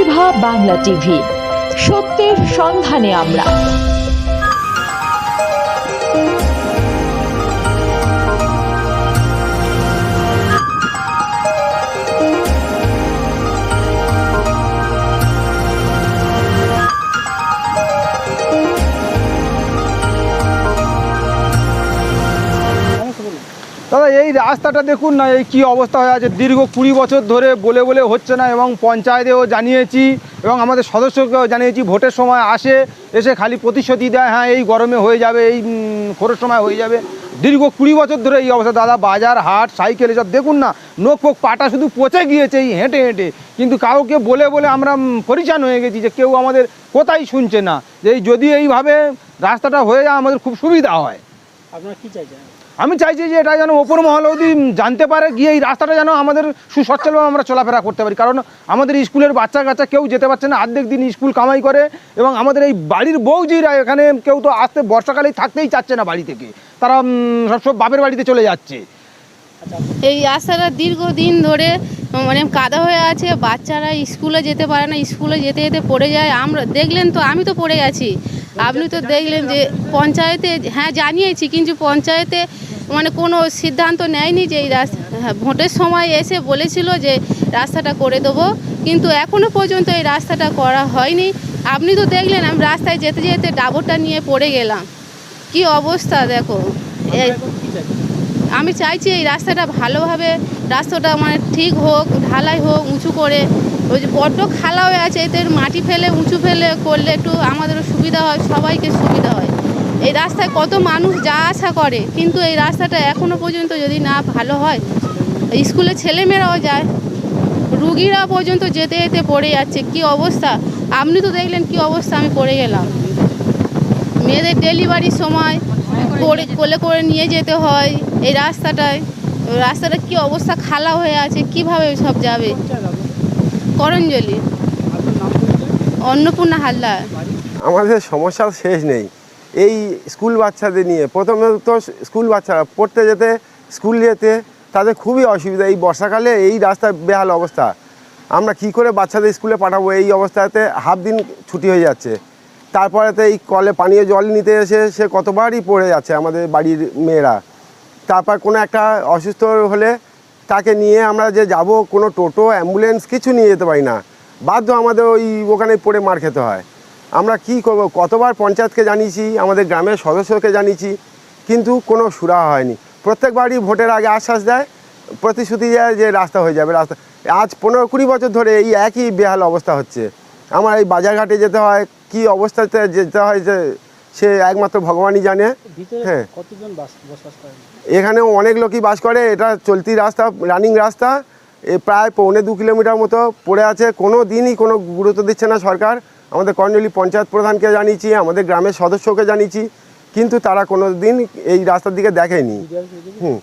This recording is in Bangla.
প্রতিভা বাংলা টিভি। সত্যের সন্ধানে আমরা। এই রাস্তাটা দেখুন না, এই কি অবস্থা হয়ে আছে। দীর্ঘ কুড়ি বছর ধরে বলে বলে হচ্ছে না এবং পঞ্চায়েতেও জানিয়েছি এবং আমাদের সদস্যকেও জানিয়েছি, ভোটের সময় আসে, এসে খালি প্রতিশ্রুতি দেয় হ্যাঁ এই গরমে হয়ে যাবে, এই খোরের সময় হয়ে যাবে। দীর্ঘ কুড়ি বছর ধরে এই অবস্থা, দাদা, বাজার, হাট, সাইকেল, এসব দেখুন না নোক ফোক পাটা শুধু পচে গিয়েছে, এই হেঁটে হেঁটে। কিন্তু কাউকে বলে বলে আমরা পরিচান হয়ে গেছি যে কেউ আমাদের কোথায় শুনছে না, যে যদি এইভাবে রাস্তাটা হয়ে যায়, আমাদের খুব সুবিধা হয়। আপনারা কি চাইছেন? আমি চাইছি যে এটা যেন ওপর মহল অবধি জানতে পারে গিয়ে এই রাস্তাটা যেন আমাদের সুসচ্ছলভাবে আমরা চলাফেরা করতে পারি। কারণ আমাদের স্কুলের বাচ্চা কাচ্চা কেউ যেতে পারছে না অর্ধেক দিন স্কুল কামাই করে এবং আমাদের এই বাড়ির বউজিরা এখানে কেউ তো আসতে বর্ষাকালেই থাকতেই চাচ্ছে না বাড়ি থেকে। তারা সব সব বাপের বাড়িতে চলে যাচ্ছে। এই রাস্তাটা দীর্ঘদিন ধরে মানে কাদা হয়ে আছে বাচ্চারা স্কুলে যেতে পারে না স্কুলে যেতে যেতে পড়ে যায়। আমরা দেখলেন তো আমি তো পড়ে গেছি আপনি তো দেখলেন যে পঞ্চায়েতে হ্যাঁ জানিয়েছি কিন্তু পঞ্চায়েতে মানে কোনো সিদ্ধান্ত নেয়নি যে এই রাস্তা হ্যাঁ, ভোটের সময় এসে বলেছিল যে রাস্তাটা করে দেবো কিন্তু এখনও পর্যন্ত এই রাস্তাটা করা হয়নি। আপনি তো দেখলেন আমি রাস্তায় যেতে যেতে ডাবরটা নিয়ে পড়ে গেলাম। কি অবস্থা দেখো। আমি চাইছি এই রাস্তাটা ভালোভাবে রাস্তাটা মানে ঠিক হোক ঢালাই হোক উঁচু করে ওই যে বড্ড খালা হয়ে আছে এতে মাটি ফেলে, উঁচু ফেলে করলে একটু আমাদেরও সুবিধা হয়, সবাইকে সুবিধা হয়। এই রাস্তায় কত মানুষ যা আশা করে, কিন্তু এই রাস্তাটা এখনও পর্যন্ত যদি না ভালো হয়, স্কুলে ছেলেমেয়েরাও যায় রুগীরা পর্যন্ত যেতে যেতে পড়ে যাচ্ছে, কি অবস্থা? আপনি তো দেখলেন কি অবস্থা, আমি পড়ে গেলাম। মেয়েদের ডেলিভারির সময় করে কোলে করে নিয়ে যেতে হয়, এই রাস্তাটায়। রাস্তাটা কি অবস্থা, খালা হয়ে আছে, কীভাবে সব যাবে? করঞ্জলি। অন্নপূর্ণা হালদার। আমাদের সমস্যার শেষ নেই। এই স্কুল বাচ্চাদের নিয়ে, প্রথমে তো স্কুল বাচ্চারা পড়তে যেতে, স্কুল যেতে তাদের খুবই অসুবিধা। এই বর্ষাকালে এই রাস্তার বেহাল অবস্থা। আমরা কি করে বাচ্চাদের স্কুলে পাঠাবো? এই অবস্থাতে হাফ দিন ছুটি হয়ে যাচ্ছে। তারপরেতে এই কলে পানীয় জল নিতে এসে সে কতবারই পড়ে যাচ্ছে আমাদের বাড়ির মেয়েরা। তারপর কোনো একটা অসুস্থ হলে তাকে নিয়ে আমরা যে যাব, কোনো টোটো, অ্যাম্বুলেন্স কিছু নিয়ে যেতে পারি না। বাধ্য আমাদের ওই ওখানে পড়ে মার খেতে হয়। আমরা কি করব? কতবার পঞ্চায়েতকে জানিয়েছি, আমাদের গ্রামের সদস্যকে জানিয়েছি, কিন্তু কোনো সুরা হয়নি। প্রত্যেকবারই ভোটের আগে আশ্বাস দেয়, প্রতিশ্রুতি দেয় যে রাস্তা হয়ে যাবে, রাস্তা। আজ পনেরো কুড়ি বছর ধরে এই একই বেহাল অবস্থা হচ্ছে। আমার এই বাজারঘাটে যেতে হয়, কি অবস্থাতে যেতে হয় যে সে একমাত্র ভগবানই জানে। হ্যাঁ। এখানেও অনেক লোকই বাস করে এটা চলতি রাস্তা রানিং রাস্তা। এ প্রায় পৌনে দু কিলোমিটার মতো পড়ে আছে। কোনো দিনই কোনো গুরুত্ব দিচ্ছে না সরকার। আমাদের কর্ণলি পঞ্চায়েত প্রধানকে জানিয়েছি আমাদের গ্রামের সদস্যকে জানিয়েছি কিন্তু তারা কোনো দিন এই রাস্তার দিকে দেখেনি? হুম।